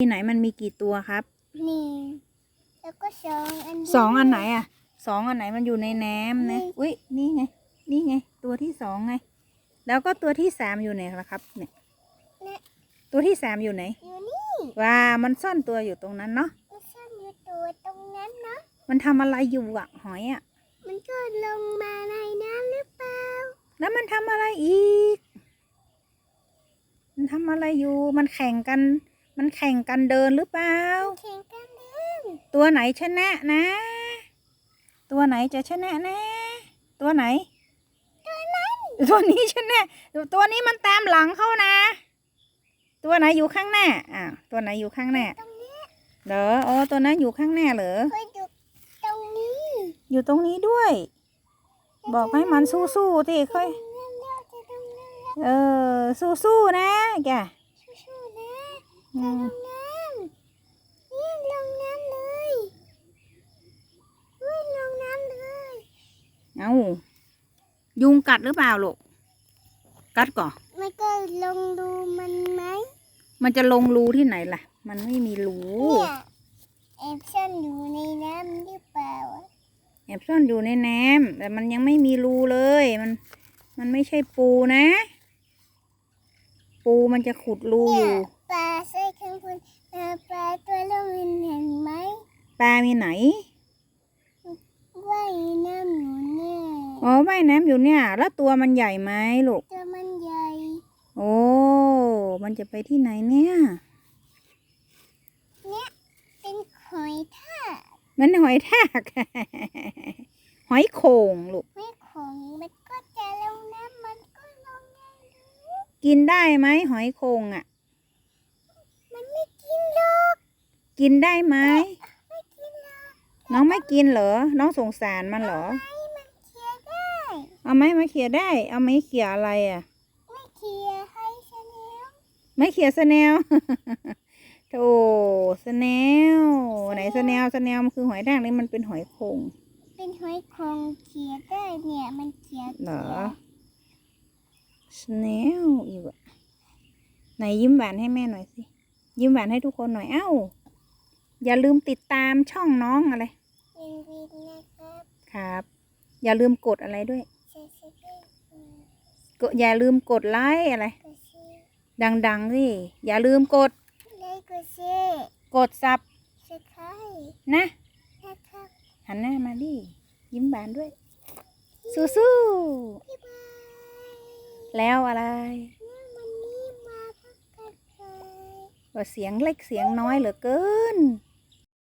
ที่ไหนมันมีกี่ตัวครับหนึ่งแล้วก็สองอันสองอันไหนอะสองอันไหนมันอยู่ในแหนมนะนี่อุ้ยนี่ไง นี่ไง ตัวที่สองไง แล้วก็ตัวที่สามอยู่ไหนล่ะครับเนี่ยเนี่ย ตัวที่สามอยู่ไหนอยู่นี่ว่ามันซ่อนตัวอยู่ตรงนั้นเนาะมันซ่อนอยู่ตัวตรงนั้นนะมันทำอะไรอยู่อะหอยอะมันก็ลงมาในน้ำหรือเปล่าแล้วมันทำอะไรอีก มันทำอะไรอยู่มันแข่งกัน มันแข่งกันเดินหรือเปล่า แข่งกันเล่นตัวไหนชนะนะ ตัวไหนจะชนะนะ ตัวไหนตัวนี้ชนะ ตัวนี้มันตามหลังเขานะ ตัวไหนอยู่ข้างหน้า อ่าตัวไหนอยู่ข้างหน้า ตรงนี้เหรออ๋อตัวนั้นอยู่ข้างหน้าเหรอเคยดูตรงนี้ อยู่ตรงนี้ด้วย บอกให้มันสู้ๆที่ค่อยนั่นแล้วจะตรงนั้นแล้วเออ สู้ๆนะแก สู้ๆนะอืจะม ลงน้ำนี่ลงน้ำเลยอุ้ยลงน้ำเลยเอายุงกัดหรือเปล่าลูกกัดก่อนมันก็ลงดูมันไหมมันจะลงรูที่ไหนล่ะ มันไม่มีรูเนี่ยแอบซ่อนอยู่ในน้ำหรือเปล่าอะแอบซ่อนอยู่ในน้ำแต่มันยังไม่มีรูเลย มันมันไม่ใช่ปูนะ ปูมันจะขุดรูอเนี่ยยู่ ปลาใส่ข้างบนเอ่อปลาตัวลงเห็นเห็นไหมปลามีไหนว่ายน้ำอยู่เนี่ยอ๋อว่ายน้ำอยู่เนี่ย แล้วตัวมันใหญ่ไหมลูกตัวมันใหญ่ โอ้มันจะไปที่ไหนเนี่ยเนี่ยเป็นหอยทากมันหอยทากหอยโข่งลูกไม่ของมันก็จะลงน้ำมันก็ลงน้ำเลยกินได้ไหมหอยโข่งอะ กินได้ไหมไม่กินหรอกน้องไม่กินเหรอ น้องสงสารมันเหรอให้มันเคลียร์ได้เอาไม้มาเขี่ยได้ เอาไม้เขี่ยอะไรอะ ไม่เคลียร์ให้ฉันแล้วไม่เขี่ยสแนลโธ่สแนลไหนสแนลสแนลมันคือหอยทากนี่มันเป็นหอยโข่งเป็นหอยโครงเคลียร์ได้เนี่ยมันเคลียร์เหรอเคลียร์สแนลอีกอะไหนยิ้มหวานให้แม่หน่อยสิ ยิ้มหวานให้ทุกคนหน่อย เอ้า อย่าลืมติดตามช่องน้องอะไรเป็นวินนะครับครับ อย่าลืมกดอะไรด้วยเชื่อชื่อด้วยกดอย่าลืมกดไลค์อะไรก็ชื่อดังๆสิอย่าลืมกด ไลค์ก็ชื่อกดซับสไครต์นะนะครับหันหน้ามาดิยิ้มหวานด้วย สู้บ๊ายบายๆแล้วอะไรเนี่ยวันนี้มาพักกันไปว่าเสียงเล็กเสียงน้อยเหลือเกิน